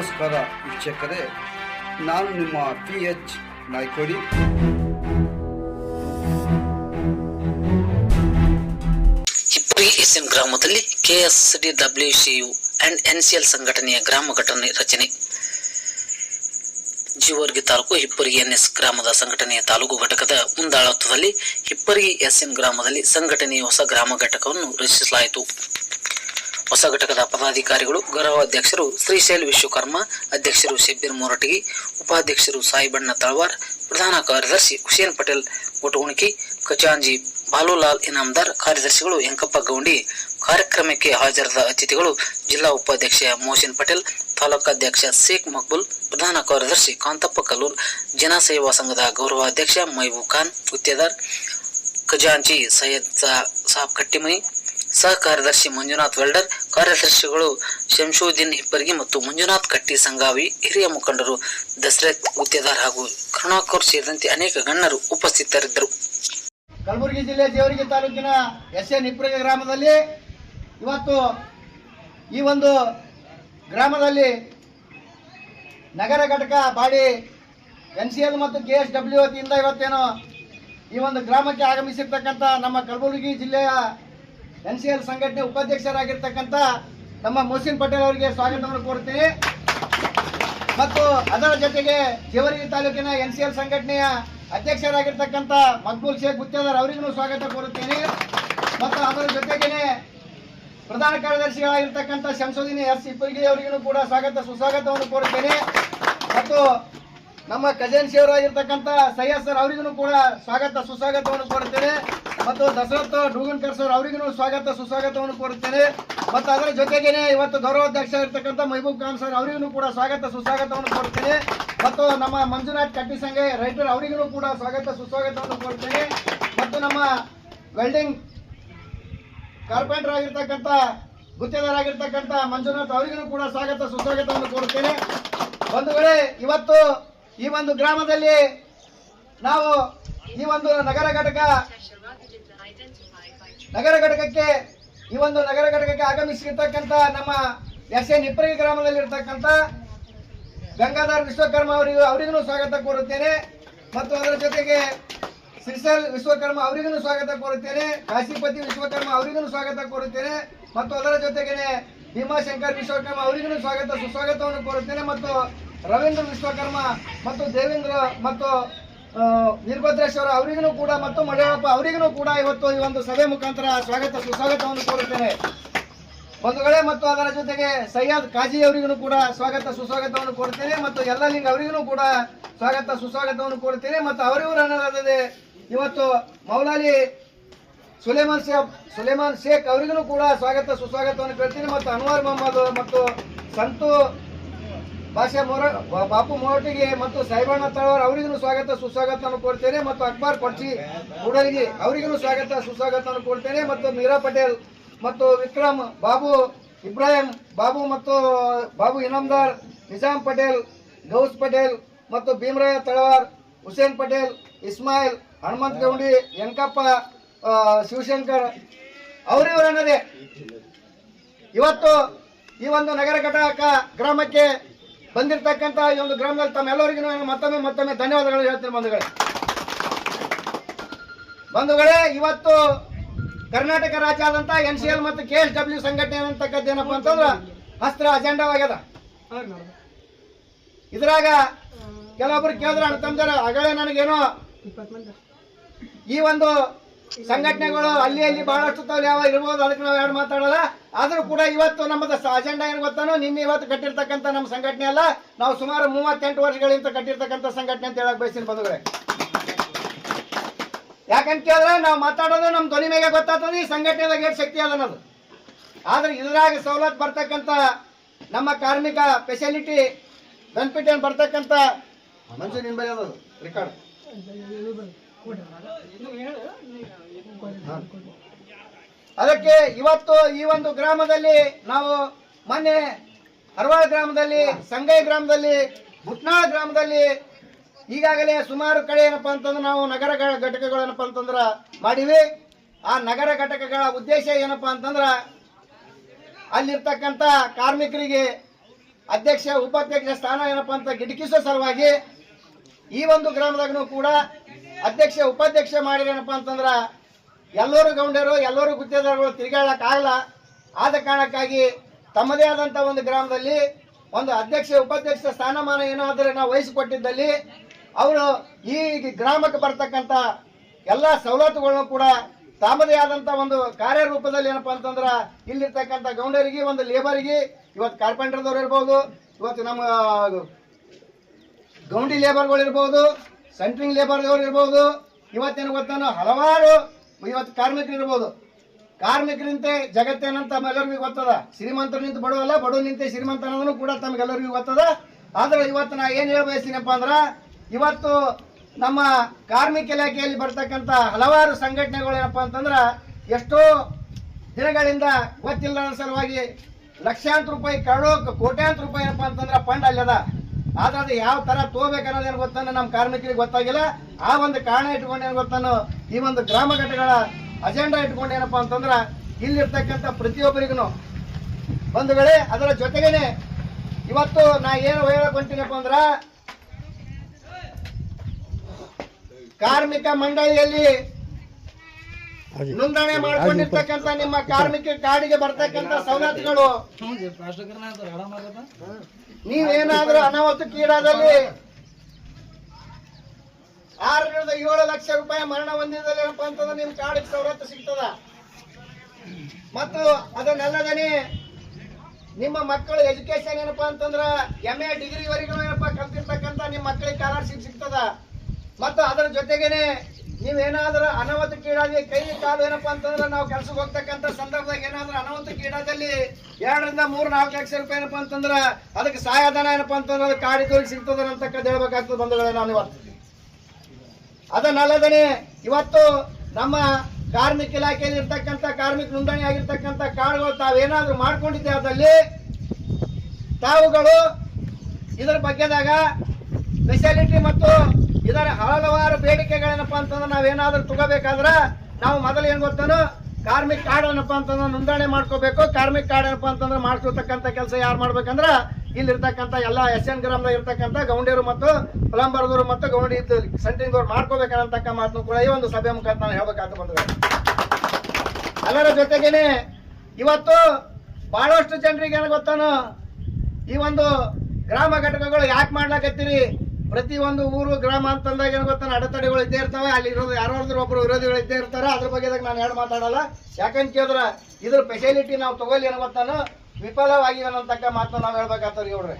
ನಮಸ್ಕಾರ ವೀಕ್ಷಕರೇ, ನಾನು ನಿಮ್ಮ ಪಿ ಎಚ್ ನಾಯ್ಕೋಡಿ. ಎಸ್ಎನ್ ಗ್ರಾಮದಲ್ಲಿ ಕೆಎಸ್ಡಿ ಡಬ್ಲ್ಯೂಸಿಯು ಅಂಡ್ ಎನ್ಸಿಎಲ್ ಸಂಘಟನೆಯ ಗ್ರಾಮ ಘಟನೆ ರಚನೆ. ಜೀವರ್ಗಿ ತಾಲೂಕು ಹಿಪ್ಪರಿ ಎನ್ಎಸ್ ಗ್ರಾಮದ ಸಂಘಟನೆಯ ತಾಲೂಕು ಘಟಕದ ಮುಂದಾಳತ್ವದಲ್ಲಿ ಹಿಪ್ಪರಿ ಎಸ್ಎನ್ ಗ್ರಾಮದಲ್ಲಿ ಸಂಘಟನೆಯ ಹೊಸ ಗ್ರಾಮ ಘಟಕವನ್ನು ರಚಿಸಲಾಯಿತು. ಹೊಸ ಘಟಕದ ಪದಾಧಿಕಾರಿಗಳು ಗೌರವಾಧ್ಯಕ್ಷರು ಶ್ರೀಶೈಲ್ ವಿಶ್ವಕರ್ಮ, ಅಧ್ಯಕ್ಷರು ಶಬ್ಬೀರ್ ಮೊರಟಗಿ ಉಪಾಧ್ಯಕ್ಷರು ಸಾಯಿಬಣ್ಣ ತಳವಾರ್, ಪ್ರಧಾನ ಕಾರ್ಯದರ್ಶಿ ಹುಸೇನ್ ಪಟೇಲ್ ಗುಟಗುಣಕಿ ಖಜಾಂಜಿ ಬಾಲುಲಾಲ್ ಇನಾಮದಾರ್, ಕಾರ್ಯದರ್ಶಿಗಳು ಯಂಕಪ್ಪ ಗೌಂಡಿ, ಕಾರ್ಯಕ್ರಮಕ್ಕೆ ಹಾಜರಾದ ಅತಿಥಿಗಳು ಜಿಲ್ಲಾ ಉಪಾಧ್ಯಕ್ಷ ಮೋಹಸಿನ್ ಪಟೇಲ್ ತಾಲೂಕಾಧ್ಯಕ್ಷ ಶೇಖ್ ಮಕ್ಬುಲ್, ಪ್ರಧಾನ ಕಾರ್ಯದರ್ಶಿ ಕಾಂತಪ್ಪ ಕಲ್ಲೂರ್ ಜನಸೇವಾ ಸಂಘದ ಗೌರವಾಧ್ಯಕ್ಷ ಮೈಬೂ ಖಾನ್ ಗುತ್ತೇದಾರ್ ಖಜಾಂಚಿ ಸೈಯದ್ ಸಾಬ್ ಕಟ್ಟಿಮನಿ ಸಹ ಕಾರ್ಯದರ್ಶಿ ಮಂಜುನಾಥ್ ವೆಲ್ಡರ್, ಕಾರ್ಯದರ್ಶಿಗಳು ಶಂಶುದ್ದೀನ್ ಹಿಪ್ಪರ್ಗಿ ಮತ್ತು ಮಂಜುನಾಥ್ ಕಟ್ಟಿ ಸಂಗಾವಿ, ಹಿರಿಯ ಮುಖಂಡರು ದಸರಥ್ ಗುತ್ತೇದಾರ್ ಹಾಗೂ ಕರುಣಾಕರ್ ಸೇರಿದಂತೆ ಅನೇಕ ಗಣ್ಯರು ಉಪಸ್ಥಿತರಿದ್ದರು. ಕಲಬುರಗಿ ಜಿಲ್ಲೆ ದೇವರಿಗೆ ತಾಲೂಕಿನ ಎಸ್ ಎನ್ ನಿಪ್ರಗ ಗ್ರಾಮದಲ್ಲಿ ಇವತ್ತು ಈ ಒಂದು ಗ್ರಾಮದಲ್ಲಿ ನಗರ ಘಟಕ ಬಾಡಿ ಎನ್ ಸಿ ಎಲ್ ಮತ್ತು ಕೆ ಎಸ್ ಡಬ್ಲ್ಯೂ ವತಿಯಿಂದ ಇವತ್ತೇನು ಈ ಒಂದು ಗ್ರಾಮಕ್ಕೆ ಆಗಮಿಸಿರ್ತಕ್ಕಂಥ ನಮ್ಮ ಕಲಬುರಗಿ ಜಿಲ್ಲೆಯ ಎನ್ ಸಿ ಎಲ್ ಸಂಘಟನೆ ಉಪಾಧ್ಯಕ್ಷರಾಗಿರ್ತಕ್ಕಂಥ ನಮ್ಮ ಮೊಹಸಿನ್ ಪಟೇಲ್ ಅವರಿಗೆ ಸ್ವಾಗತವನ್ನು ಕೋರ್ತೀನಿ ಮತ್ತು ಅದರ ಜೊತೆಗೆ ಜೇವರ್ಗಿ ತಾಲೂಕಿನ ಎನ್ ಸಿ ಎಲ್ ಸಂಘಟನೆಯ ಅಧ್ಯಕ್ಷರಾಗಿರ್ತಕ್ಕಂಥ ಮಕ್ಬೂಲ್ ಶೇಖ್ ಗುತ್ತೇದಾರ್ ಅವರಿಗೂ ಸ್ವಾಗತ ಕೋರುತ್ತೇನೆ. ಮತ್ತು ಅದರ ಜೊತೆಗೇನೆ ಪ್ರಧಾನ ಕಾರ್ಯದರ್ಶಿಗಳಾಗಿರ್ತಕ್ಕಂಥ ಶಂಸೋದಿನಿ ಎಸ್ ಇಬ್ಬರಿಗೆ ಅವರಿಗೂ ಕೂಡ ಸ್ವಾಗತ, ಸುಸ್ವಾಗತವನ್ನು ಕೋರುತ್ತೇನೆ. ಮತ್ತು ನಮ್ಮ ಕಜನ್ ಶಿವರಾಗಿರ್ತಕ್ಕಂಥ ಸಯ್ಯದ್ ಸರ್ ಅವರಿಗೂ ಕೂಡ ಸ್ವಾಗತ, ಸುಸ್ವಾಗತವನ್ನು ಕೋರುತ್ತೇನೆ. ಮತ್ತು ದಶರಥ್ ಡೂಗನ್ಕರ್ ಸರ್, ಅವರಿಗೂ ಸ್ವಾಗತ, ಸುಸ್ವಾಗತವನ್ನು ಕೋರುತ್ತೇನೆ. ಮತ್ತು ಅದರ ಜೊತೆಗೇನೆ ಇವತ್ತು ಗೌರವಾಧ್ಯಕ್ಷ ಇರ್ತಕ್ಕಂಥ ಮೈಬೂಬ್ ಖಾನ್ ಸರ್, ಅವರಿಗೂ ಕೂಡ ಸ್ವಾಗತ, ಸುಸ್ವಾಗತವನ್ನು ಕೋರುತ್ತೇನೆ. ಮತ್ತು ನಮ್ಮ ಮಂಜುನಾಥ್ ಕಟ್ಟಿ ಸಂಘ ರೈಟರ್ ಅವರಿಗೂ ಕೂಡ ಸ್ವಾಗತ, ಸುಸ್ವಾಗತವನ್ನು ಕೋರುತ್ತೇನೆ. ಮತ್ತು ನಮ್ಮ ವೆಲ್ಡಿಂಗ್ ಕಾರ್ಪೆಂಟರ್ ಆಗಿರ್ತಕ್ಕಂಥ ಗುತ್ತೇದಾರ ಆಗಿರ್ತಕ್ಕಂಥ ಮಂಜುನಾಥ್ ಅವರಿಗೂ ಕೂಡ ಸ್ವಾಗತ, ಸುಸ್ವಾಗತವನ್ನು ಕೋರುತ್ತೇನೆ. ವೇಳೆ ಇವತ್ತು ಈ ಒಂದು ಗ್ರಾಮದಲ್ಲಿ ನಾವು ಈ ಒಂದು ನಗರ ಘಟಕ ನಗರ ಘಟಕಕ್ಕೆ, ಈ ಒಂದು ನಗರ ಘಟಕಕ್ಕೆ ಆಗಮಿಸಿರ್ತಕ್ಕಂಥ ನಮ್ಮ ಎಸ್ ಎನ್ ನಿಪ್ರಗಿ ಗ್ರಾಮದಲ್ಲಿರ್ತಕ್ಕಂಥ ಗಂಗಾಧರ್ ವಿಶ್ವಕರ್ಮ ಅವರಿಗೂ ಅವರಿಗೂ ಸ್ವಾಗತ ಕೋರುತ್ತೇನೆ. ಮತ್ತು ಅದರ ಜೊತೆಗೆ ಸಿರ್ಸಲ್ ವಿಶ್ವಕರ್ಮ ಅವರಿಗೂ ಸ್ವಾಗತ ಕೋರುತ್ತೇನೆ. ಕಾಶಿಪತಿ ವಿಶ್ವಕರ್ಮ ಅವರಿಗೂ ಸ್ವಾಗತ ಕೋರುತ್ತೇನೆ. ಮತ್ತು ಅದರ ಜೊತೆಗೆ ಭೀಮಾಶಂಕರ್ ವಿಶ್ವಕರ್ಮ ಅವರಿಗೂ ಸ್ವಾಗತ ಸುಸ್ವಾಗತವನ್ನು ಕೋರುತ್ತೇನೆ. ಮತ್ತು ರವೀಂದ್ರ ವಿಶ್ವಕರ್ಮ ಮತ್ತು ದೇವೇಂದ್ರ ಮತ್ತು ವೀರಭದ್ರೇಶ್ವರ ಅವರಿಗೂ ಕೂಡ ಮತ್ತು ಮಡಿಯಾಳಪ್ಪ ಅವರಿಗೂ ಕೂಡ ಇವತ್ತು ಈ ಒಂದು ಸಭೆ ಮುಖಾಂತರ ಸ್ವಾಗತ, ಸುಸ್ವಾಗತವನ್ನು ಕೋರುತ್ತೇನೆ. ಬಂಧುಗಳೇ ಮತ್ತು ಅದರ ಜೊತೆಗೆ ಸೈಯದ್ ಕಾಜಿ ಅವರಿಗೂ ಕೂಡ ಸ್ವಾಗತ, ಸುಸ್ವಾಗತವನ್ನು ಕೊಡ್ತೇನೆ ಮತ್ತು ಎಲ್ಲ ಲಿಂಗ ಅವರಿಗೂ ಕೂಡ ಸ್ವಾಗತ, ಸುಸ್ವಾಗತವನ್ನು ಕೊಡ್ತೇನೆ ಮತ್ತು ಅವರಿಗೂ ಇವತ್ತು ಮೌಲಾಲಿ ಸುಲೇಮಾನ್ ಶೇಖ್ ಸುಲೇಮಾನ್ ಶೇಖ್ ಅವರಿಗೂ ಕೂಡ ಸ್ವಾಗತ, ಸುಸ್ವಾಗತವನ್ನು ಕೇಳ್ತೀನಿ ಮತ್ತು ಅನ್ವರ್ ಮೊಹಮ್ಮದ್ ಮತ್ತು ಸಂತು ಭಾಷೆ ಮೊರ ಬಾಪು ಮೊರಟಿಗೆ ಮತ್ತು ಸಾಯಿಬಣ್ಣ ತಳವಾರ್ ಅವರಿಗೂ ಸ್ವಾಗತ, ಸುಸ್ವಾಗತವನ್ನು ಕೊಡ್ತೇನೆ ಮತ್ತು ಅಕ್ಬರ್ ಕೊಡ್ಚಿ ಕೂಡಲಿಗಿ ಅವರಿಗೂ ಸ್ವಾಗತ, ಸುಸ್ವಾಗತವನ್ನು ಕೊಡ್ತೇನೆ ಮತ್ತು ಮೀರಾ ಪಟೇಲ್ ಮತ್ತು ವಿಕ್ರಮ್, ಬಾಬು ಇಬ್ರಾಹಿಂ, ಬಾಬು ಮತ್ತು ಬಾಬು ಇನಾಮ್ದಾರ್ ನಿಜಾಮ್ ಪಟೇಲ್, ಗೌಸ್ ಪಟೇಲ್ ಮತ್ತು ಭೀಮರಾಯ ತಳವಾರ್, ಹುಸೇನ್ ಪಟೇಲ್, ಇಸ್ಮಾಯಿಲ್, ಹನುಮಂತ ಗೌಂಡಿ ಯಂಕಪ್ಪ ಶಿವಶಂಕರ್, ಅವರಿವರನ್ನದೇ. ಇವತ್ತು ಈ ಒಂದು ನಗರ ಘಟಕ ಗ್ರಾಮಕ್ಕೆ ಬಂದಿರತಕ್ಕಂತ ಈ ಒಂದು ಗ್ರಾಮದಲ್ಲಿ ತಮ್ಮೆಲ್ಲರಿಗೂ ನಾನು ಮತ್ತೊಮ್ಮೆ ಮತ್ತೊಮ್ಮೆ ಧನ್ಯವಾದಗಳು ಹೇಳ್ತೀನಿ ಬಂಧುಗಳೇ. ಬಂಧುಗಳೇ, ಇವತ್ತು ಕರ್ನಾಟಕ ರಾಜ್ಯ ಆದಂತ ಎನ್ ಸಿ ಎಲ್ ಮತ್ತು ಕೆ ಎಸ್ ಡಬ್ಲ್ಯೂ ಸಂಘಟನೆ ಅಂತಕ್ಕದ್ದು ಏನಪ್ಪ ಅಂತಂದ್ರ ಅಸ್ತ್ರ ಅಜೆಂಡವಾಗ್ಯದ ಇದ್ರಾಗ ಕೆಲವೊಬ್ರು ಕೇಳಿದ್ರ ಅಂತಂದ್ರೆ ಅಗಳೇ, ನನಗೇನೋ ಈ ಒಂದು ಸಂಘಟನೆಗಳು ಅಲ್ಲಿ ಅಲ್ಲಿ ಬಹಳಷ್ಟು ತಾವು ಯಾವ ಇರ್ಬೋದು, ಅದಕ್ಕೆ ನಾವು ಯಾರು ಮಾತಾಡಲ್ಲ. ಆದ್ರೂ ಕೂಡ ಇವತ್ತು ನಮ್ಮದ ಅಜೆಂಡಾ ಏನು ಗೊತ್ತಾನೋ? ನಿನ್ನೆ ಇವತ್ತು ಕಟ್ಟಿರ್ತಕ್ಕಂಥ ನಮ್ಮ ಸಂಘಟನೆ ಅಲ್ಲ ನಾವು ಸುಮಾರು ಮೂವತ್ತೆಂಟು ವರ್ಷಗಳಿಂದ ಕಟ್ಟಿರ್ತಕ್ಕಂಥ ಸಂಘಟನೆ ಅಂತ ಹೇಳಕ್ ಬಯಸ್ತೀನಿ ಬಂಧುಗಳೇ. ಯಾಕಂತ ಕೇಳಿದ್ರೆ ನಾವು ಮಾತಾಡೋದು ನಮ್ಮ ಧ್ವನಿ ಮೇಲೆ ಗೊತ್ತಾಗ್ತದೆ ಈ ಸಂಘಟನೆದಾಗ ಏನು ಶಕ್ತಿ ಅದ ಅನ್ನೋದು. ಆದ್ರೆ ಇದ್ರಾಗ ಸವಲತ್ತು ಬರ್ತಕ್ಕಂಥ ನಮ್ಮ ಕಾರ್ಮಿಕ ಫೆಸಿಲಿಟಿ ಬೆನಿಫಿಟ್ ಏನು ಬರ್ತಕ್ಕಂಥ ಮಂಜು ನಿನ್ ರೆಕಾರ್ಡ್ ಅದಕ್ಕೆ ಇವತ್ತು ಈ ಒಂದು ಗ್ರಾಮದಲ್ಲಿ ನಾವು ಮೊನ್ನೆ ಹರವಾಳ ಗ್ರಾಮದಲ್ಲಿ, ಸಂಗೈ ಗ್ರಾಮದಲ್ಲಿ ಬುಟ್ನಾಳ ಗ್ರಾಮದಲ್ಲಿ ಈಗಾಗಲೇ ಸುಮಾರು ಕಡೆ ಏನಪ್ಪ ಅಂತಂದ್ರೆ ನಾವು ನಗರ ಘಟಕಗಳೇನಪ್ಪ ಅಂತಂದ್ರೆ ಮಾಡಿವಿ. ಆ ನಗರ ಘಟಕಗಳ ಉದ್ದೇಶ ಏನಪ್ಪ ಅಂತಂದ್ರೆ ಅಲ್ಲಿರ್ತಕ್ಕಂಥ ಕಾರ್ಮಿಕರಿಗೆ ಅಧ್ಯಕ್ಷ, ಉಪಾಧ್ಯಕ್ಷ ಸ್ಥಾನ ಏನಪ್ಪ ಅಂತ ಗಿಟಕಿಸೋ ಸಲುವಾಗಿ ಈ ಒಂದು ಗ್ರಾಮದಾಗೂ ಕೂಡ ಅಧ್ಯಕ್ಷ, ಉಪಾಧ್ಯಕ್ಷ ಮಾಡಿರೇನಪ್ಪ ಅಂತಂದ್ರ ಎಲ್ಲರೂ ಗೌಂಡರು, ಎಲ್ಲರೂ ಗುತ್ತಿಗೆದಾರರು ತಿರುಗಾಡಕ್ಕಾಗಲ್ಲ ಆದ ಕಾರಣಕ್ಕಾಗಿ ತಮ್ಮದೇ ಆದಂಥ ಒಂದು ಗ್ರಾಮದಲ್ಲಿ ಒಂದು ಅಧ್ಯಕ್ಷ, ಉಪಾಧ್ಯಕ್ಷ ಸ್ಥಾನಮಾನ ಏನಾದರೂ ನಾವು ವಹಿಸಿಕೊಟ್ಟಿದ್ದಲ್ಲಿ ಅವರು ಈ ಗ್ರಾಮಕ್ಕೆ ಬರ್ತಕ್ಕಂಥ ಎಲ್ಲ ಸವಲತ್ತುಗಳನ್ನು ಕೂಡ ತಮ್ಮದೇ ಆದಂಥ ಒಂದು ಕಾರ್ಯರೂಪದಲ್ಲಿ ಏನಪ್ಪಾ ಅಂತಂದ್ರೆ ಇಲ್ಲಿರ್ತಕ್ಕಂಥ ಗೌಂಡರಿಗೆ, ಒಂದು ಲೇಬರಿಗೆ, ಇವತ್ತು ಕಾರ್ಪೆಂಟರ್ದವ್ರು ಇರ್ಬೋದು, ಇವತ್ತು ನಮ್ಮ ಗೌಂಡಿ ಲೇಬರ್ಗಳು ಇರ್ಬೋದು, ಸೆಂಟ್ರಿಂಗ್ ಲೇಬರ್ದವ್ರು ಇರ್ಬೋದು, ಇವತ್ತೇನು ಗೊತ್ತಾನೋ? ಹಲವಾರು ಇವತ್ತು ಕಾರ್ಮಿಕರು ಇರ್ಬೋದು. ಕಾರ್ಮಿಕರಿಂತೆ ಜಗತ್ತೇನಂತ ತಮ್ಮೆಲ್ಲರಿಗೂ ಗೊತ್ತದ. ಶ್ರೀಮಂತರು ನಿಂತು ಬಡವಲ್ಲ ಬಡವ ನಿಂತೆ ಶ್ರೀಮಂತ ಅನ್ನೋದನ್ನು ಕೂಡ ತಮಗೆಲ್ಲರಿಗೂ ಗೊತ್ತದ. ಆದ್ರೆ ಇವತ್ತು ನಾ ಏನ್ ಹೇಳ ಅಂದ್ರೆ, ಇವತ್ತು ನಮ್ಮ ಕಾರ್ಮಿಕ ಇಲಾಖೆಯಲ್ಲಿ ಬರ್ತಕ್ಕಂಥ ಹಲವಾರು ಸಂಘಟನೆಗಳು ಏನಪ್ಪ ಅಂತಂದ್ರ, ಎಷ್ಟೋ ದಿನಗಳಿಂದ ಗೊತ್ತಿಲ್ಲದ ಸಲುವಾಗಿ ಲಕ್ಷಾಂತರ ರೂಪಾಯಿ ಕರೋ ಕೋಟ್ಯಾಂತರ ರೂಪಾಯಿ ಏನಪ್ಪ ಅಂತಂದ್ರೆ ಫಂಡ್ ಅಲ್ಲದ ಆದ್ರೆ ಅದು ಯಾವ ತರ ತಗೋಬೇಕನ್ನೋದೇನು ಗೊತ್ತಾನ ನಮ್ಮ ಕಾರ್ಮಿಕರಿಗೆ ಗೊತ್ತಾಗಿಲ್ಲ. ಆ ಒಂದು ಕಾರಣ ಇಟ್ಕೊಂಡು ಏನು ಈ ಒಂದು ಗ್ರಾಮ ಘಟಕಗಳ ಅಜೆಂಡಾ ಇಟ್ಕೊಂಡು ಏನಪ್ಪ ಅಂತಂದ್ರೆ ಇಲ್ಲಿರ್ತಕ್ಕಂಥ ಪ್ರತಿಯೊಬ್ಬರಿಗೂ ಬಂಧುಗಳೇ ಅದರ ಜೊತೆಗೇನೆ ಇವತ್ತು ನಾ ಏನು ಹೇಳಕ್ ಹೊಂಟೀನಪ್ಪ ಅಂದ್ರ ಕಾರ್ಮಿಕ ಮಂಡಳಿಯಲ್ಲಿ ನೋಂದಣಿ ಮಾಡ್ಕೊಂಡಿರ್ತಕ್ಕಂಥ ನಿಮ್ಮ ಕಾರ್ಮಿಕ ಕಾರ್ಡಿಗೆ ಬರ್ತಕ್ಕಂಥ ಸವಲತ್ತುಗಳು ನೀವೇನಾದ್ರೂ ಅನಾಹುತಕ್ಕೀಡಾದಲ್ಲಿ ಆರರಿಂದ ಏಳು ಲಕ್ಷ ರೂಪಾಯಿ ಮರಣ ಹೊಂದಿದಲ್ಲಿ ಏನಪ್ಪಾ ಅಂತಂದ್ರೆ ನಿಮ್ ಕಾರ್ಡ್ ಸವಲತ್ತು ಸಿಗ್ತದ. ಮತ್ತು ಅದನ್ನೆಲ್ಲದನೆ ನಿಮ್ಮ ಮಕ್ಕಳು ಎಜುಕೇಶನ್ ಏನಪ್ಪಾ ಅಂತಂದ್ರ ಎಂ ಎ ಡಿಗ್ರಿ ವರೆಗೂ ಏನಪ್ಪಾ ಕಲ್ತಿರ್ತಕ್ಕಂಥ ನಿಮ್ಮ ಮಕ್ಕಳಿಗೆ ಸ್ಕಾಲರ್ಶಿಪ್ ಸಿಗ್ತದ. ಮತ್ತು ಅದರ ಜೊತೆಗೇನೆ ನೀವೇನಾದ್ರೂ ಅನಾಹುತಕ್ಕೀಡಾಗಿ ಕೈ ಕಾಲು ಏನಪ್ಪಾ ಅಂತಂದ್ರೆ ನಾವು ಕೆಲ್ಸಕ್ಕೆ ಹೋಗ್ತಕ್ಕಂಥ ಸಂದರ್ಭದಾಗ ಏನಾದ್ರೂ ಅನಾಹುತಕ್ಕೀಡಾದಲ್ಲಿ ಎರಡರಿಂದ ಮೂರು ನಾಲ್ಕು ಲಕ್ಷ ರೂಪಾಯಿ ಏನಪ್ಪಾ ಅಂತಂದ್ರೆ ಅದಕ್ಕೆ ಸಹಾಯಧನ ಏನಪ್ಪಾ ಅಂತಂದ್ರೆ ಅದು ಕಾಡಿದವ್ರಿಗೆ ಸಿಗ್ತದ ಅಂತಕ್ಕಂಥ ಹೇಳ್ಬೇಕಾಗ್ತದೆ ಬಂಧುಗಳೇ ನಾನು ಇವತ್ತು ಅದನ್ನಲ್ಲದೇ ಇವತ್ತು ನಮ್ಮ ಕಾರ್ಮಿಕ ಇಲಾಖೆಯಲ್ಲಿ ಇರ್ತಕ್ಕಂಥ ಕಾರ್ಮಿಕ ನೋಂದಣಿ ಆಗಿರ್ತಕ್ಕಂಥ ಕಾರ್ಡ್ಗಳು ತಾವೇನಾದರೂ ಮಾಡ್ಕೊಂಡಿದ್ದೆ ಅದರಲ್ಲಿ, ತಾವುಗಳು ಇದರ ಬಗ್ಗೆದಾಗ ಸ್ಪೆಷಾಲಿಟಿ ಮತ್ತು ಇದರ ಹಲವಾರು ಬೇಡಿಕೆಗಳೇನಪ್ಪ ಅಂತಂದ್ರೆ ನಾವೇನಾದ್ರೂ ತಗೋಬೇಕಾದ್ರೆ ನಾವು ಮೊದಲು ಏನು ಗೊತ್ತೇನೋ, ಕಾರ್ಮಿಕ ಕಾರ್ಡ್ ಏನಪ್ಪ ಅಂತಂದ್ರೆ ನೋಂದಣಿ ಮಾಡ್ಕೋಬೇಕು, ಕಾರ್ಮಿಕ ಕಾರ್ಡ್ ಏನಪ್ಪ ಅಂತಂದ್ರೆ ಮಾಡ್ಕೊತಕ್ಕಂಥ ಕೆಲಸ ಯಾರು ಮಾಡ್ಬೇಕಂದ್ರ ಇಲ್ಲಿರ್ತಕ್ಕಂಥ ಎಲ್ಲ ಎಸ್ ಎನ್ ಗ್ರಾಮದಾಗ ಇರ್ತಕ್ಕಂಥ ಗೌಂಡಿಯರು ಮತ್ತು ಪ್ಲಂಬರ್ದವರು ಮತ್ತು ಗೌಂಡಿ ಸೆಂಟ್ರಿಂಗ್ ದವ್ರು ಮಾಡ್ಕೋಬೇಕನ್ನತಕ್ಕ ಮಾತನ್ನು ಕೂಡ ಈ ಒಂದು ಸಭೆ ಮುಖಾಂತರ ನಾನು ಹೇಳ್ಬೇಕಾಗ್ತ ಬಂದ್ರೆ ಅದರ ಜೊತೆಗೇನೆ ಇವತ್ತು ಬಹಳಷ್ಟು ಜನರಿಗೆ ಏನು ಗೊತ್ತಾನು? ಈ ಒಂದು ಗ್ರಾಮ ಘಟಕಗಳು ಯಾಕೆ ಮಾಡ್ಲಾಕತ್ತೀರಿ? ಪ್ರತಿ ಒಂದು ಊರು, ಗ್ರಾಮ ಅಂತಂದಾಗ ಏನು ಗೊತ್ತಾನ? ಅಡೆತಡೆಗಳು ಇದ್ದೇ ಇರ್ತವೆ. ಅಲ್ಲಿ ಇರೋದು ಯಾರಾದ್ರೂ ಒಬ್ಬರು ವಿರೋಧಿಗಳು ಇದ್ದೇ ಇರ್ತಾರೆ. ಅದ್ರ ಬಗ್ಗೆ ನಾನು ಹೇಳಿ ಮಾತಾಡಲ್ಲ. ಯಾಕಂತ ಕೇಳಿದ್ರೆ ಇದ್ರ ಫೆಸಿಲಿಟಿ ನಾವು ತಗೊಳ್ಳಿ ಏನು ಗೊತ್ತಾನು? ವಿಫಲವಾಗಿ ಅನ್ನತಕ್ಕ ಮಾತನ್ನ ನಾವು ಹೇಳ್ಬೇಕಾಗ್ತದೆ ನೋಡ್ರಿ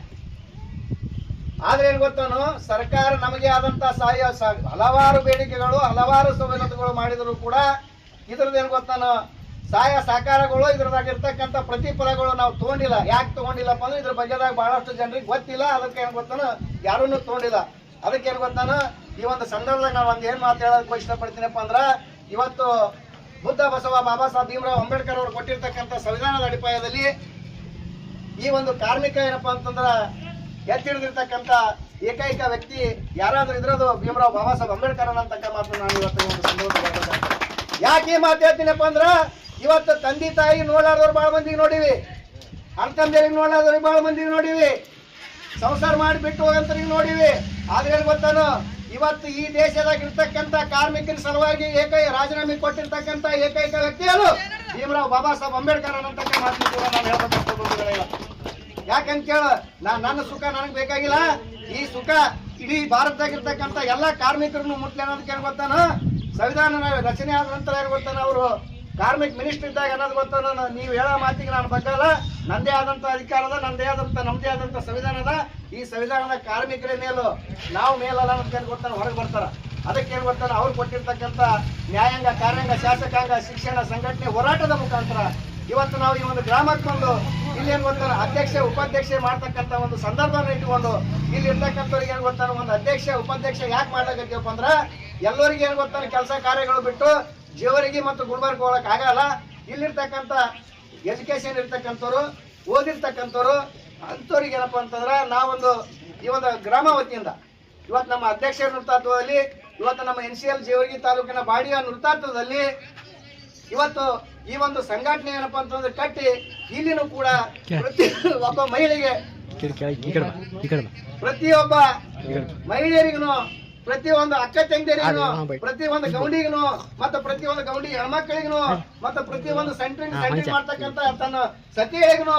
ಆದ್ರೆ ಏನ್ ಗೊತ್ತಾನು? ಸರ್ಕಾರ ನಮಗೆ ಆದಂತ ಸಹಾಯ ಹಲವಾರು ಬೇಡಿಕೆಗಳು, ಹಲವಾರು ಸವಲತ್ತುಗಳು ಮಾಡಿದ್ರು ಕೂಡ ಇದ್ರದ್ದು ಏನ್ ಗೊತ್ತಾನು? ಸಹಾಯ ಸಹಕಾರಗಳು ಇದ್ರದಾಗ ಇರ್ತಕ್ಕಂಥ ಪ್ರತಿಫಲಗಳು ನಾವು ತಗೊಂಡಿಲ್ಲ. ಯಾಕೆ ತಗೊಂಡಿಲ್ಲಪ್ಪ ಅಂದ್ರೆ ಇದ್ರ ಬಗ್ಗೆದಾಗ ಬಹಳಷ್ಟು ಜನರಿಗೆ ಗೊತ್ತಿಲ್ಲ. ಅದಕ್ಕೆ ಏನ್ ಗೊತ್ತಾನು? ಯಾರನ್ನು ತಗೊಂಡಿಲ್ಲ. ಅದಕ್ಕೆ ಏನ್ ಗೊತ್ತಾನು? ಈ ಒಂದು ಸಂದರ್ಭದಾಗ ನಾವು ಒಂದ್ ಏನ್ ಮಾತು ಹೇಳೋದಕ್ಕೆ ಇಷ್ಟಪಡ್ತೀನಪ್ಪ ಅಂದ್ರೆ, ಇವತ್ತು ಬುದ್ಧ ಬಸವ ಬಾಬಾ ಸಾಹೇಬ್ ಭೀಮರಾವ್ ಅಂಬೇಡ್ಕರ್ ಅವರು ಕೊಟ್ಟಿರ್ತಕ್ಕಂಥ ಸಂವಿಧಾನದ ಅಡಿಪಾಯದಲ್ಲಿ ಈ ಒಂದು ಕಾರ್ಮಿಕ ಏನಪ್ಪಾ ಅಂತಂದ್ರ ಎತ್ತಿಡಿದಿರ್ತಕ್ಕಂಥ ಏಕೈಕ ವ್ಯಕ್ತಿ ಯಾರಾದ್ರೂ ಇದ್ರದು ಭೀಮರಾವ್ ಬಾಬಾ ಸಾಹೇಬ್ ಅಂಬೇಡ್ಕರ್ ಅನ್ನತಕ್ಕ ಮಾತು ನಾನು ಇವತ್ತು ಒಂದು ಸಂದರ್ಭದಲ್ಲಿ. ಯಾಕೆ ಈ ಮಾತು ಹೇಳ್ತೀನಪ್ಪ ಅಂದ್ರ ಇವತ್ತು ತಂದೆ ತಾಯಿ ನೋಡಾರ್ದವ್ರು ಭಾಳ ಮಂದಿಗೆ ನೋಡಿವಿ. ಅಣ್ತಂದೇರಿಗೆ ನೋಡಾರ್ದವ್ರಿಗೆ ಭಾಳ ಮಂದಿಗೆ ನೋಡಿವಿ. ಸಂಸಾರ ಮಾಡಿ ಬಿಟ್ಟು ಹೋಗಂತರಿಗೆ ನೋಡಿವಿ. ಆದ್ರೆ ಗೊತ್ತಾನು? ಇವತ್ತು ಈ ದೇಶದಾಗ ಇರ್ತಕ್ಕಂಥ ಕಾರ್ಮಿಕರ ಸಲುವಾಗಿ ಏಕೈ ರಾಜೀನಾಮೆ ಕೊಟ್ಟಿರ್ತಕ್ಕಂಥ ಏಕೈಕ ವ್ಯಕ್ತಿಗಳು ಭೀಮರಾವ್ ಬಾಬಾ ಸಾಹೇಬ್ ಅಂಬೇಡ್ಕರ್ ಅನ್ನತಕ್ಕ ಮಾತು ಕೂಡ ನಾನು ಇವತ್ತು. ಯಾಕಂತ ಕೇಳ? ನಾ ನನ್ನ ಸುಖ ನನಗೆ ಬೇಕಾಗಿಲ್ಲ. ಈ ಸುಖ ಇಡೀ ಭಾರತದಾಗಿರ್ತಕ್ಕಂಥ ಎಲ್ಲ ಕಾರ್ಮಿಕರನ್ನು ಮುಟ್ಲಿ ಅನ್ನೋದಕ್ಕೆ ಏನ್ ಗೊತ್ತಾನ? ಸಂವಿಧಾನ ರಚನೆ ಆದ ನಂತರ ಏನ್ ಗೊತ್ತಾನ ಅವರು? ಕಾರ್ಮಿಕ ಮಿನಿಸ್ಟರ್ ಇದ್ದಾಗ ಅನ್ನೋದು ಗೊತ್ತಾನ? ನೀವು ಹೇಳೋ ಮಾತಿಗೆ ನಾನು ಬಗ್ಗಲ್ಲ. ನಂದೇ ಅಧಿಕಾರ ಅಧಿಕಾರದ, ನಂದೇ ಆದಂಥ ನಮ್ಮದೇ ಆದಂಥ ಸಂವಿಧಾನ ಸಂವಿಧಾನದ. ಈ ಸಂವಿಧಾನದ ಕಾರ್ಮಿಕರೇ ಮೇಲು. ನಾವು ಮೇಲಲ್ಲ ಅಂತ ಗೊತ್ತಾನ? ಹೊರಗೆ ಬರ್ತಾರ. ಅದಕ್ಕೆ ಏನ್ ಗೊತ್ತಾನ? ಅವ್ರು ಕೊಟ್ಟಿರ್ತಕ್ಕಂಥ ನ್ಯಾಯಾಂಗ, ಕಾರ್ಯಾಂಗ, ಶಾಸಕಾಂಗ, ಶಿಕ್ಷಣ, ಸಂಘಟನೆ ಹೋರಾಟದ ಮುಖಾಂತರ ಇವತ್ತು ನಾವು ಈ ಒಂದು ಗ್ರಾಮಕ್ಕೆ ಬಂದು ಇಲ್ಲಿ ಏನ್ ಗೊತ್ತಾರ ಅಧ್ಯಕ್ಷ, ಉಪಾಧ್ಯಕ್ಷ ಮಾಡ್ತಕ್ಕಂಥ ಒಂದು ಸಂದರ್ಭನ ಇಟ್ಕೊಂಡು ಇಲ್ಲಿ ಇರ್ತಕ್ಕಂಥವ್ರಿಗೆ ಏನ್ ಗೊತ್ತಾರ ಒಂದು ಅಧ್ಯಕ್ಷ, ಉಪಾಧ್ಯಕ್ಷ ಯಾಕೆ ಮಾಡ್ಲಾಕತ್ತೀವಪ್ಪ ಅಂದ್ರ ಎಲ್ಲರಿಗೆ ಏನ್ ಗೊತ್ತಾರ ಕೆಲಸ ಕಾರ್ಯಗಳು ಬಿಟ್ಟು ಜೀವರಿಗೆ ಮತ್ತು ಗುಲ್ಬರ್ಗ ಹೋಗಕ್ ಆಗಲ್ಲ. ಇಲ್ಲಿರ್ತಕ್ಕಂಥ ಎಜುಕೇಶನ್ ಇರ್ತಕ್ಕಂಥವ್ರು, ಓದಿರ್ತಕ್ಕಂಥವ್ರು, ಅಂಥವ್ರಿಗೆ ಏನಪ್ಪ ಅಂತಂದ್ರೆ ನಾವೊಂದು ಈ ಒಂದು ಗ್ರಾಮ ವತಿಯಿಂದ ಇವತ್ತು ನಮ್ಮ ಅಧ್ಯಕ್ಷ ನೃತಾತ್ವದಲ್ಲಿ ಇವತ್ತು ನಮ್ಮ ಎನ್ ಸಿ ಎಲ್ ಜೇವರ್ಗಿ ತಾಲೂಕಿನ ಬಾಡಿಯ ನೃತಾತ್ವದಲ್ಲಿ ಇವತ್ತು ಈ ಒಂದು ಸಂಘಟನೆ ಏನಪ್ಪಾ ಅಂತಂದ್ರೆ ಕಟ್ಟಿ ಇಲ್ಲಿನೂ ಕೂಡ ಪ್ರತಿ ಒಬ್ಬ ಮಹಿಳೆಗೆ ಪ್ರತಿಯೊಬ್ಬ ಮಹಿಳೆಯರಿಗೂ ಒಂದು ಅಕ್ಕ ತಂಗಿಯರಿಗೂ ಪ್ರತಿಯೊಂದು ಗೌಂಡಿಗೂ ಮತ್ತೆ ಪ್ರತಿ ಒಂದು ಗೌಂಡಿ ಹೆಣ್ಮಕ್ಳಿಗೂ ಪ್ರತಿ ಒಂದು ಸೆಂಟ್ರಿಂಗ್ ಸೆಂಟ್ರಿಂಗ್ ಮಾಡ್ತಕ್ಕಂತ ತನ್ನ ಸತಿಯರಿಗೂ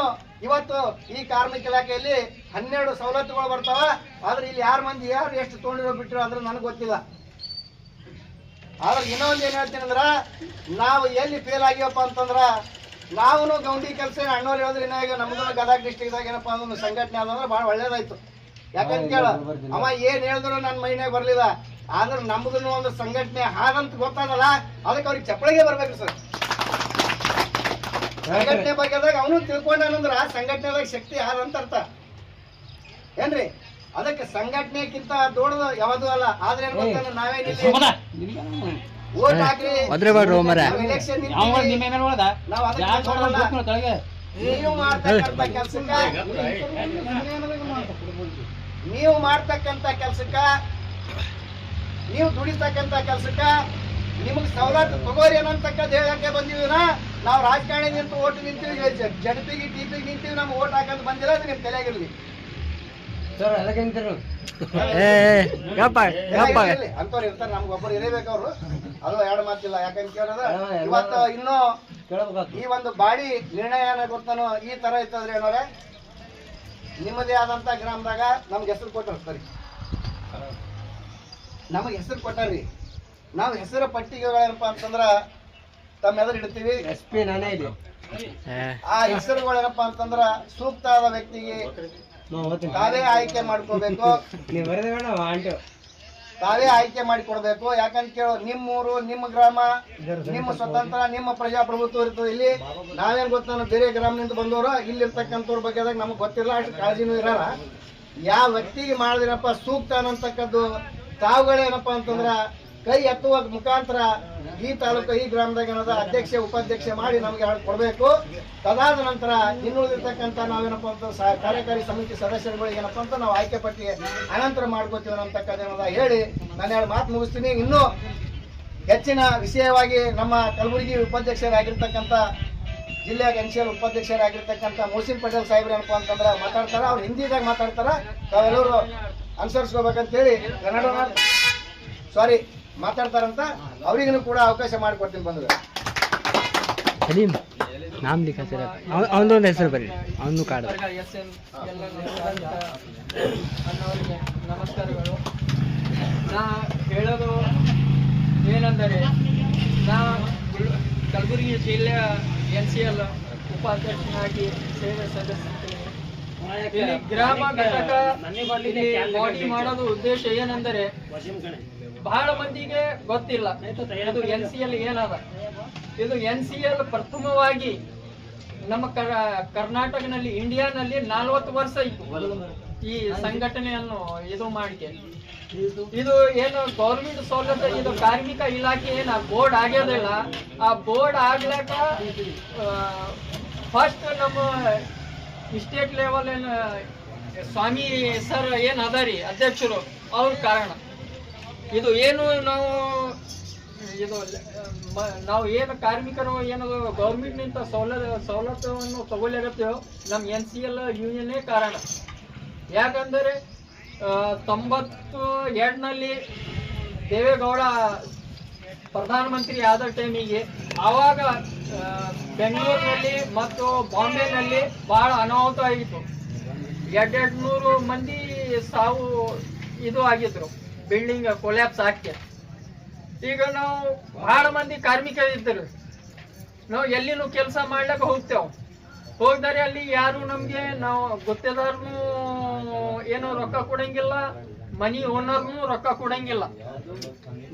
ಇವತ್ತು ಈ ಕಾರ್ಮಿಕ ಇಲಾಖೆಯಲ್ಲಿ ಹನ್ನೆರಡು ಸವಲತ್ತುಗಳು ಬರ್ತಾವ. ಆದ್ರೆ ಇಲ್ಲಿ ಯಾರು ಮಂದಿ ಯಾರು ಎಷ್ಟು ತೊಗೊಂಡಿರೋ ಬಿಟ್ಟರು ಅಂದ್ರೆ ನನಗೆ ಗೊತ್ತಿಲ್ಲ. ಆದ್ರೆ ಇನ್ನೊಂದು ಏನ್ ಹೇಳ್ತೀನಿ ಅಂದ್ರೆ ನಾವು ಎಲ್ಲಿ ಫೇಲ್ ಆಗ್ಯವಪ್ಪ ಅಂತಂದ್ರ ನಾವು ಗೌಂಡಿ ಕೆಲಸ ಅಣ್ಣವ್ರು ಹೇಳಿದ್ರೆ ಈಗ ನಮ್ದು ಗದಗ ಡಿಸ್ಟಿಕ್ದಾಗ ಏನಪ್ಪ ಅಂದ್ರೆ ಒಂದು ಸಂಘಟನೆ ಅದಂದ್ರೆ ಬಹಳ ಒಳ್ಳೇದಾಯ್ತು. ಯಾಕಂತ ಕೇಳ ಅವ ಏನ್ ಹೇಳಿದ್ರು ನನ್ನ ಮೈನಾಗ ಬರ್ಲಿಲ್ಲ ಆದ್ರೆ ನಮ್ದು ಒಂದು ಸಂಘಟನೆ ಹಾಗಂತ ಗೊತ್ತಾಗಲ್ಲ ಅದಕ್ಕೆ ಅವ್ರಿಗೆ ಚಪ್ಪಳಿಗೆ ಬರ್ಬೇಕು ಸರ್. ಸಂಘಟನೆ ಬಗ್ಗೆದಾಗ ಅವನು ತಿಳ್ಕೊಂಡಾನಂದ್ರ ಸಂಘಟನೆದಾಗ ಶಕ್ತಿ ಹಾದಂತ ಅರ್ಥ. ಏನ್ರಿ? ಅದಕ್ಕೆ ಸಂಘಟನೆಕ್ಕಿಂತ ದೊಡ್ಡದು ಯಾವುದು ಅಲ್ಲ. ಆದ್ರೆ ಏನ್ ಗೊತ್ತೇನು? ನಾವೇನಿಲ್ಲಿ ಓಟ್ ಹಾಕ್ರಿ ನಾವು election ನಿಂತೀವಿ. ನಾವು ಅದಕ್ಕೆ ಕೊಡಲ್ಲ. ನೀವು ಮಾಡ್ತಕ್ಕಂತ ಕೆಲ್ಸಕ್ಕ ನೀವು ಮಾಡ್ತಕ್ಕಂತ ಕೆಲ್ಸಕ್ಕ ನೀವು ದುಡಿತಕ್ಕಂತ ಕೆಲ್ಸಕ್ಕ ನಿಮಗ್ ಸವಲತ್ತು ತಗೋರಿ ಅನ್ನತಕ್ಕದ್ದು ಹೇಳಕ್ಕೆ ಬಂದಿವಿ ನಾವು ರಾಜಕಾರಣಿ ನಿಂತು ಓಟ್ ನಿಂತೀವಿ ಜನತೆಗೆ ಟಿಪಿಗೆ ನಿಂತೀವಿ ನಮ್ಗೆ ಓಟ್ ಹಾಕಂತ ಬಂದಿಲ್ಲ ಅದು ನಿಮ್ ತಲೆಯಾಗಿರ್ಲಿ. ಅಂತವ್ರು ಇರ್ತಾರೆ ನಮ್ಗೆ ಒಬ್ಬರು ಇರಬೇಕು ಅವ್ರು. ಅದು ಎರಡು ಮಾತಿಲ್ಲ ಯಾಕಂತ ಕೇಳಿದ್ರೆ ಇವತ್ತು ಇನ್ನೂ ಈ ಒಂದು ಬಾಡಿ ನಿರ್ಣಯ ಏನ ಗೊತ್ತಾನೋ ಈ ತರ ಇತ್ತಂದ್ರೆ ಏನಾರೆ ನಿಮ್ಮದೇ ಆದಂತ ಗ್ರಾಮದಾಗ ನಮ್ಗೆ ಹೆಸರು ಕೊಟ್ಟರು ಸರಿ. ನಮಗೆ ಹೆಸರು ಕೊಟ್ಟಾರ್ರಿ ನಾವು ಹೆಸರು ಪಟ್ಟಿಗೆಗಳೇನಪ್ಪ ಅಂತಂದ್ರ ತಮ್ಮ ಎದುರು ಇಡ್ತೀವಿ ಎಸ್ ಪಿ ನಾನೇ ಇದೆ. ಆ ಹೆಸರುಗಳೇನಪ್ಪ ಅಂತಂದ್ರ ಸೂಕ್ತ ಆದ ವ್ಯಕ್ತಿಗೆ ತಾವೇ ಆಯ್ಕೆ ಮಾಡ್ಕೋಬೇಕು. ನೀವು ಬರೆದ ಬೇಡ ಆಂಟು ತಾವೇ ಆಯ್ಕೆ ಮಾಡಿಕೊಡ್ಬೇಕು. ಯಾಕಂತ ಕೇಳೋ ನಿಮ್ಮೂರು ನಿಮ್ಮ ಗ್ರಾಮ ನಿಮ್ಮ ಸ್ವತಂತ್ರ ನಿಮ್ಮ ಪ್ರಜಾಪ್ರಭುತ್ವ ಇರ್ತದೆ. ಇಲ್ಲಿ ನಾವೇನ್ ಗೊತ್ತಾನ ಬೇರೆ ಗ್ರಾಮದಿಂದ ಬಂದವರು ಇಲ್ಲಿ ಇರ್ತಕ್ಕಂಥವ್ರ ಬಗ್ಗೆ ನಮಗೆ ಗೊತ್ತಿಲ್ಲ ಅಷ್ಟು ಕಾಳಜಿನೂ ಇರಲ್ಲ. ಯಾವ ವ್ಯಕ್ತಿಗೆ ಮಾಡಿದ್ರಪ್ಪ ಸೂಕ್ತ ಅನ್ನತಕ್ಕದ್ದು ತಾವುಗಳೇನಪ್ಪ ಅಂತಂದ್ರ ಕೈ ಎತ್ತುವ ಮುಖಾಂತರ ಈ ತಾಲೂಕು, ಈ ಗ್ರಾಮದಾಗ ಏನದ ಅಧ್ಯಕ್ಷ, ಉಪಾಧ್ಯಕ್ಷ ಮಾಡಿ ನಮಗೆ ಕೊಡಬೇಕು. ತದಾದ ನಂತರ ಇನ್ನುಳಿದಿರ್ತಕ್ಕಂಥ ನಾವೇನಪ್ಪ ಅಂತ ಕಾರ್ಯಕಾರಿ ಸಮಿತಿ ಸದಸ್ಯರುಗಳಿಗೆ ಏನಪ್ಪ ಅಂತ ನಾವು ಆಯ್ಕೆ ಪಟ್ಟಿ ಅನಂತರ ಮಾಡ್ಕೋತೀವಿ ಏನದ ಹೇಳಿ ನಾನು ಎರಡು ಮಾತು ಮುಗಿಸ್ತೀನಿ. ಇನ್ನೂ ಹೆಚ್ಚಿನ ವಿಷಯವಾಗಿ ನಮ್ಮ ಕಲಬುರಗಿ ಉಪಾಧ್ಯಕ್ಷರಾಗಿರ್ತಕ್ಕಂಥ ಜಿಲ್ಲೆಯ ಎನ್ಸಿಎಲ್ ಉಪಾಧ್ಯಕ್ಷರಾಗಿರ್ತಕ್ಕಂಥ ಮೋಸಿನ್ ಪಟೇಲ್ ಸಾಹೇಬ್ರು ಏನಪ್ಪ ಅಂತಂದ್ರೆ ಮಾತಾಡ್ತಾರೆ. ಅವ್ರು ಹಿಂದಿದಾಗ ಮಾತಾಡ್ತಾರೆ. ತಾವೆಲ್ಲರೂ ಅನುಸರಿಸ್ಕೋಬೇಕಂತೇಳಿ ಕನ್ನಡ ಸಾರಿ ಮಾತಾಡ್ತಾರಂತ ಅವರಿಗೂ ಕೂಡ ಅವಕಾಶ ಮಾಡಿಕೊಡ್ತೀನಿ ಬಂದ್ರೆ ಸಲೀಮ್ ನಾಮ್ ಲಿಖಾ ಸರ್ ಅವನದೊಂದು ಹೆಸರು ಬರೀ ಅವನು ಕಾಡ ನಮಸ್ಕಾರಗಳು ನಾ ಹೇಳೋದು ಏನಂದರೆ ನಾ ಕಲಬುರಗಿ ಜಿಲ್ಲೆಯ ಎನ್ ಸಿ ಎಲ್ ಉಪಾಧ್ಯಕ್ಷನಾಗಿ ಸೇವೆ ಸಲ್ಲಿಸುತ್ತೇನೆ. ಇಲ್ಲಿ ಗ್ರಾಮ ಘಟಕ ಇಲ್ಲಿ ಬಾಡಿ ಮಾಡೋದು ಉದ್ದೇಶ ಏನೆಂದರೆ ಬಹಳ ಮಂದಿಗೆ ಗೊತ್ತಿಲ್ಲ. ಇದು ಎನ್ ಸಿ ಎಲ್ ಏನದ? ಇದು ಎನ್ ಸಿ ಎಲ್ ಪ್ರಥಮವಾಗಿ ನಮ್ಮ ಕರ ಕರ್ನಾಟಕನಲ್ಲಿ ಇಂಡಿಯಾನಲ್ಲಿ ನಲ್ವತ್ತು ವರ್ಷ ಇತ್ತು ಈ ಸಂಘಟನೆಯನ್ನು ಇದು ಮಾಡಿಕೆ. ಇದು ಏನು ಗೌರ್ಮೆಂಟ್ ಸೌಲಭ್ಯ, ಇದು ಕಾರ್ಮಿಕ ಇಲಾಖೆ ಏನು, ಬೋರ್ಡ್ ಆಗ್ಯೋದಿಲ್ಲ, ಆ ಬೋರ್ಡ್ ಆಗ್ಲಾಕ ಫಸ್ಟ್ ನಮ್ಮ ಸ್ಟೇಟ್ ಲೆವೆಲ್ ಏನು, ಸ್ವಾಮಿ ಸರ್ ಏನು ಅದಾರಿ, ಅಧ್ಯಕ್ಷರು, ಅವ್ರ ಕಾರಣ. ಇದು ಏನು ನಾವು, ಇದು ನಾವು ಏನು ಕಾರ್ಮಿಕರು ಏನು ಗೌರ್ಮೆಂಟ್ನಿಂದ ಸೌಲಭ್ಯ ಸವಲತ್ತನ್ನು ತಗೊಳ್ಳಾಗತ್ತೇವೋ ನಮ್ಮ ಎನ್ ಸಿ ಎಲ್ ಯೂನಿಯನ್ನೇ ಕಾರಣ. ಯಾಕಂದರೆ ತೊಂಬತ್ತು ಎರಡನಲ್ಲಿ ದೇವೇಗೌಡ ಪ್ರಧಾನಮಂತ್ರಿ ಆದ ಟೈಮಿಗೆ ಆವಾಗ ಬೆಂಗಳೂರಿನಲ್ಲಿ ಮತ್ತು ಬಾಂಬೆನಲ್ಲಿ ಭಾಳ ಅನಾಹುತ ಆಗಿತ್ತು. ಎರಡೆರಡು ನೂರು ಮಂದಿ ಸಾವು ಇದು ಆಗಿದ್ರು. ಬಿಲ್ಡಿಂಗ್ ಕೊಲ್ಯಾಪ್ಸ್ ಆಗ್ತದೆ. ಈಗ ನಾವು ಬಹಳ ಮಂದಿ ಕಾರ್ಮಿಕರು ಇದ್ದರು. ನಾವು ಎಲ್ಲಿನೂ ಕೆಲಸ ಮಾಡ್ಲಿಕ್ಕೆ ಹೋಗ್ತೇವೆ. ಹೋಗ್ದಾರೆ ಅಲ್ಲಿ ಯಾರು ನಮಗೆ ನಾವು ಗುತ್ತೇದಾರನು ಏನೋ ರೊಕ್ಕ ಕೊಡಂಗಿಲ್ಲ, ಮನಿ ಓನರ್ನು ರೊಕ್ಕ ಕೊಡಂಗಿಲ್ಲ.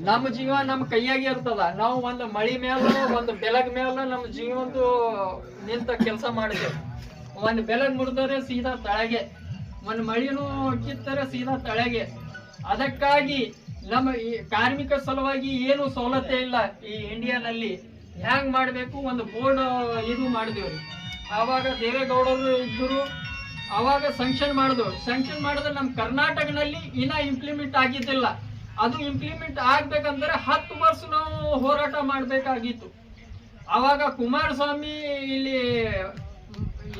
ನಮ್ಮ ಜೀವ ನಮ್ಮ ಕೈಯಾಗೆ ಇರ್ತದ. ನಾವು ಒಂದು ಮಳಿ ಮೇಲೆ, ಒಂದು ಬೆಲಗ್ ಮೇಲೆ ನಮ್ಮ ಜೀವನದು ನಿಂತ ಕೆಲಸ ಮಾಡಿದೆವು ಒಂದು ಬೆಲಗ್ ಮುರಿದರೆ ಸೀದಾ ತಳಗೆ. ಒಂದು ಮಳಿನೂ ಕಿತ್ತರೆ ಸೀದಾ ತಳಗೆ. ಅದಕ್ಕಾಗಿ ನಮ್ಮ ಈ ಕಾರ್ಮಿಕ ಸಲುವಾಗಿ ಏನು ಸವಲತ್ತೆ ಇಲ್ಲ ಈ ಇಂಡಿಯಾನಲ್ಲಿ. ಹ್ಯಾಂಗ್ ಮಾಡಬೇಕು? ಒಂದು ಬೋರ್ಡ್ ಇದು ಮಾಡಿದೆವು. ಆವಾಗ ದೇವೇಗೌಡರು ಇದ್ದರು. ಆವಾಗ ಸಂಕ್ಷನ್ ಮಾಡಿದ್ರು ಸಂಕ್ಷನ್ ಮಾಡಿದ್ರೆ ನಮ್ಮ ಕರ್ನಾಟಕದಲ್ಲಿ ಇನ್ನ ಇಂಪ್ಲಿಮೆಂಟ್ ಆಗಿದ್ದಿಲ್ಲ. ಅದು ಇಂಪ್ಲಿಮೆಂಟ್ ಆಗ್ಬೇಕಂದ್ರೆ ಹತ್ತು ವರ್ಷ ನಾವು ಹೋರಾಟ ಮಾಡಬೇಕಾಗಿತ್ತು. ಆವಾಗ ಕುಮಾರಸ್ವಾಮಿ ಇಲ್ಲಿ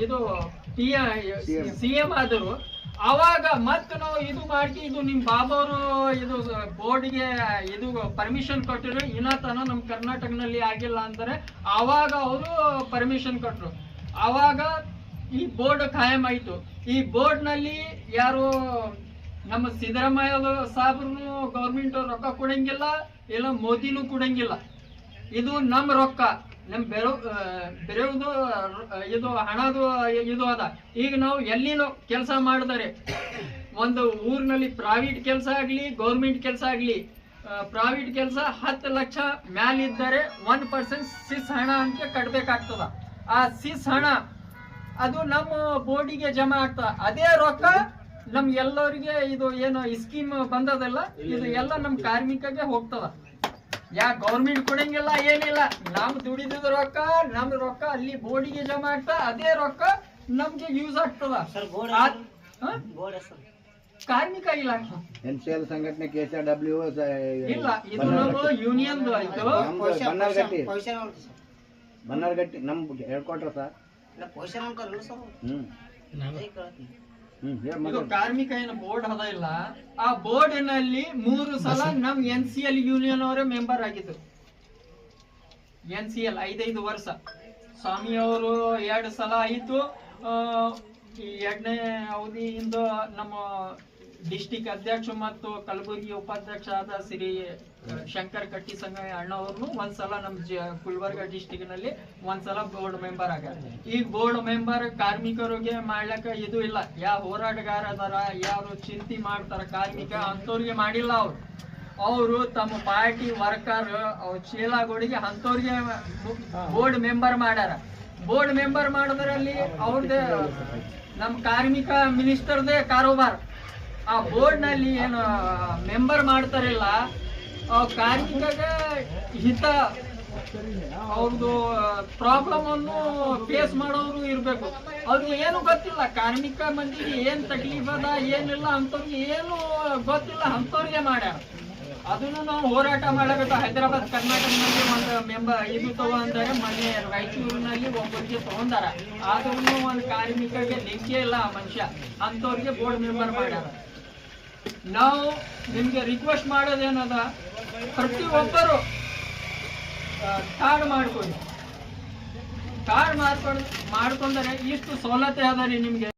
ಇದು ಪಿ ಸಿ ಎಂ ಆದರು. ಅವಾಗ ಮತ್ತೆ ನಾವು ಇದು ಮಾಡಿ ಇದು ನಿಮ್ ಬಾಬಾವರು ಇದು ಬೋರ್ಡ್ಗೆ ಇದು ಪರ್ಮಿಷನ್ ಕೊಟ್ಟರು ಇನ್ನತನ ನಮ್ಮ ನಮ್ ಕರ್ನಾಟಕನಲ್ಲಿ ಆಗಿಲ್ಲ ಅಂದರೆ ಆವಾಗ ಅವರು ಪರ್ಮಿಷನ್ ಕೊಟ್ಟರು ಆವಾಗ ಈ ಬೋರ್ಡ್ ಖಾಯಂ ಆಯ್ತು. ಈ ಬೋರ್ಡ್ನಲ್ಲಿ ಯಾರು ನಮ್ಮ ಸಿದ್ದರಾಮಯ್ಯ ಸಾಬ್ರು ಗೌರ್ಮೆಂಟ್ ರೊಕ್ಕ ಕೊಡಂಗಿಲ್ಲ, ಇಲ್ಲ ಮೋದಿನೂ ಕೊಡಂಗಿಲ್ಲ. ಇದು ನಮ್ಮ ರೊಕ್ಕ. ನಮ್ ಬೆರೋ ಬೆರೆಯುವುದು ಇದು ಹಣದು ಇದು ಅದ. ಈಗ ನಾವು ಎಲ್ಲಿನೂ ಕೆಲಸ ಮಾಡಿದರೆ ಒಂದು ಊರಿನಲ್ಲಿ ಪ್ರೈವೇಟ್ ಕೆಲಸ ಆಗಲಿ ಗೌರ್ಮೆಂಟ್ ಕೆಲಸ ಆಗಲಿ ಪ್ರೈವೇಟ್ ಕೆಲಸ ಹತ್ತು ಲಕ್ಷ ಮ್ಯಾಲಿದ್ದರೆ ಒನ್ ಪರ್ಸೆಂಟ್ ಸಿಸ್ ಹಣ ಅಂತ ಕಟ್ಟಬೇಕಾಗ್ತದ ಆ ಸಿಸ್ ಹಣ ಅದು ನಮ್ಮ ಬೋರ್ಡಿಗೆ ಜಮಾ ಆಗ್ತದ ಅದೇ ರೊಕ್ಕ ನಮ್ ಎಲ್ಲರಿಗೆ ಇದು ಏನು ಸ್ಕೀಮ್ ಬಂದದಲ್ಲ ಇದು ಎಲ್ಲ ನಮ್ಮ ಕಾರ್ಮಿಕಗೆ ಹೋಗ್ತದ. ಯಾ ಗೌರ್ಮೆಂಟ್ ಕೊಡಂಗಿಲ್ಲ ಏನಿಲ್ಲ. ನಮ್ ದುಡಿದ ರೊಕ್ಕ ನಮ್ ರೊಕ್ಕ ಅಲ್ಲಿ ಬೋರ್ಡಿಗೆ ಜಮಾ ಆಗ್ತಾ ಅದೇ ರೊಕ್ಕ ನಮ್ಗೆ ಯೂಸ್ ಆಗ್ತದ? ಕಾರ್ಮಿಕ ಇಲಾಖೆ. ಎನ್ ಸಿ ಎಲ್ ಸಂಘಟನೆ ಕೆ ಎಸ್ ಆರ್ ಡಬ್ಲ್ಯೂ ಇಲ್ಲ ಇದು ನಮ್ಮ ಯೂನಿಯನ್ ಬನ್ನರ್ಗಟ್ಟಿ. ಬನ್ನಾರ್ಗಟ್ಟಿ ನಮ್ ಹೇಳ್ಕೊಟ್ರ ಸರ್ ಹ್ಮ್ ಇದು. ಕಾರ್ಮಿಕ ಏನು ಬೋರ್ಡ್ ಅದ ಇಲ್ಲ ಆ ಬೋರ್ಡ್ನಲ್ಲಿ ಮೂರು ಸಲ ನಮ್ ಎನ್ ಸಿ ಎಲ್ ಯೂನಿಯನ್ ಅವರೇ ಮೆಂಬರ್ ಆಗಿದ್ರು. ಎನ್ ಸಿ ಎಲ್ ಐದೈದು ವರ್ಷ. ಸ್ವಾಮಿ ಅವರು ಎರಡು ಸಲ ಆಯಿತು ಎರಡನೇ ಅವಧಿಯಿಂದ ನಮ್ಮ ಡಿಸ್ಟಿಕ್ ಅಧ್ಯಕ್ಷ ಮತ್ತು ಕಲಬುರಗಿ ಉಪಾಧ್ಯಕ್ಷ ಆದ ಶ್ರೀ ಶಂಕರ್ ಕಟ್ಟಿ ಸಂಘ ಅಣ್ಣವ್ರನ್ನು ಒಂದ್ಸಲ ನಮ್ಮ ಜ ಗುಲ್ಬರ್ಗ ಡಿಸ್ಟಿಕ್ನಲ್ಲಿ ಒಂದ್ಸಲ ಬೋರ್ಡ್ ಮೆಂಬರ್ ಆಗ್ಯಾರ. ಈಗ ಬೋರ್ಡ್ ಮೆಂಬರ್ ಕಾರ್ಮಿಕರಿಗೆ ಮಾಡ್ಲಕ್ಕ ಇದು ಇಲ್ಲ. ಯಾವ ಹೋರಾಟಗಾರ ಅದಾರ ಯಾರು ಚಿಂತೆ ಮಾಡ್ತಾರ ಕಾರ್ಮಿಕ ಅಂತವ್ರಿಗೆ ಮಾಡಿಲ್ಲ ಅವ್ರು. ಅವರು ತಮ್ಮ ಪಾರ್ಟಿ ವರ್ಕರ್, ಅವ್ರ ಚೀಲಗಳಿಗೆ ಅಂತವ್ರಿಗೆ ಬೋರ್ಡ್ ಮೆಂಬರ್ ಮಾಡ್ಯಾರ. ಬೋರ್ಡ್ ಮೆಂಬರ್ ಮಾಡೋದ್ರಲ್ಲಿ ಅವ್ರದ್ದೇ ನಮ್ಮ ಕಾರ್ಮಿಕ ಮಿನಿಸ್ಟರ್ದೇ ಕಾರೋಬಾರ್ ಆ ಬೋರ್ಡ್ನಲ್ಲಿ ಏನು ಮೆಂಬರ್ ಮಾಡ್ತಾರಲ್ಲ, ಆ ಕಾರ್ಮಿಕಗೆ ಹಿತ. ಅವ್ರದ್ದು ಪ್ರಾಬ್ಲಮ್ ಅನ್ನು ಫೇಸ್ ಮಾಡೋರು ಇರ್ಬೇಕು. ಅವ್ರಿಗೆ ಏನು ಗೊತ್ತಿಲ್ಲ, ಕಾರ್ಮಿಕ ಮಂದಿಗೆ ಏನ್ ತಕ್ಲೀಫ್ ಅದ, ಏನಿಲ್ಲ ಅಂತವ್ರಿಗೆ ಏನು ಗೊತ್ತಿಲ್ಲ, ಅಂತವ್ರಿಗೆ ಮಾಡ್ಯಾರ. ಅದನ್ನು ನಾವು ಹೋರಾಟ ಮಾಡಬೇಕು. ಹೈದರಾಬಾದ್ ಕರ್ನಾಟಕದಲ್ಲಿ ಒಂದು ಮೆಂಬರ್ ಇದು ತಗೊಂಡಾರೆ ಮೊನ್ನೆ ರಾಯಚೂರಿನಲ್ಲಿ ಒಬ್ಬರಿಗೆ ತಗೊಂಡಾರ. ಆದ್ರೂ ಒಂದು ಕಾರ್ಮಿಕರಿಗೆ ಲಿಂಕೇ ಇಲ್ಲ ಆ ಮನುಷ್ಯ. ಅಂತವ್ರಿಗೆ ಬೋರ್ಡ್ ಮೆಂಬರ್ ಮಾಡ್ಯಾರ. ನಾವು ನಿಮಗೆ ರಿಕ್ವೆಸ್ಟ್ ಮಾಡೋದೇನದ? ಪ್ರತಿಯೊಬ್ಬರು ಕಾರ್ಡ್ ಮಾಡ್ಕೊಳ್ಳಿ. ಕಾರ್ಡ್ ಮಾಡ್ಕೊಂಡು, ಮಾಡ್ಕೊಂಡ್ರೆ ಇಷ್ಟು ಸೌಲಭ್ಯ ಅದ ರೀ ನಿಮ್ಗೆ.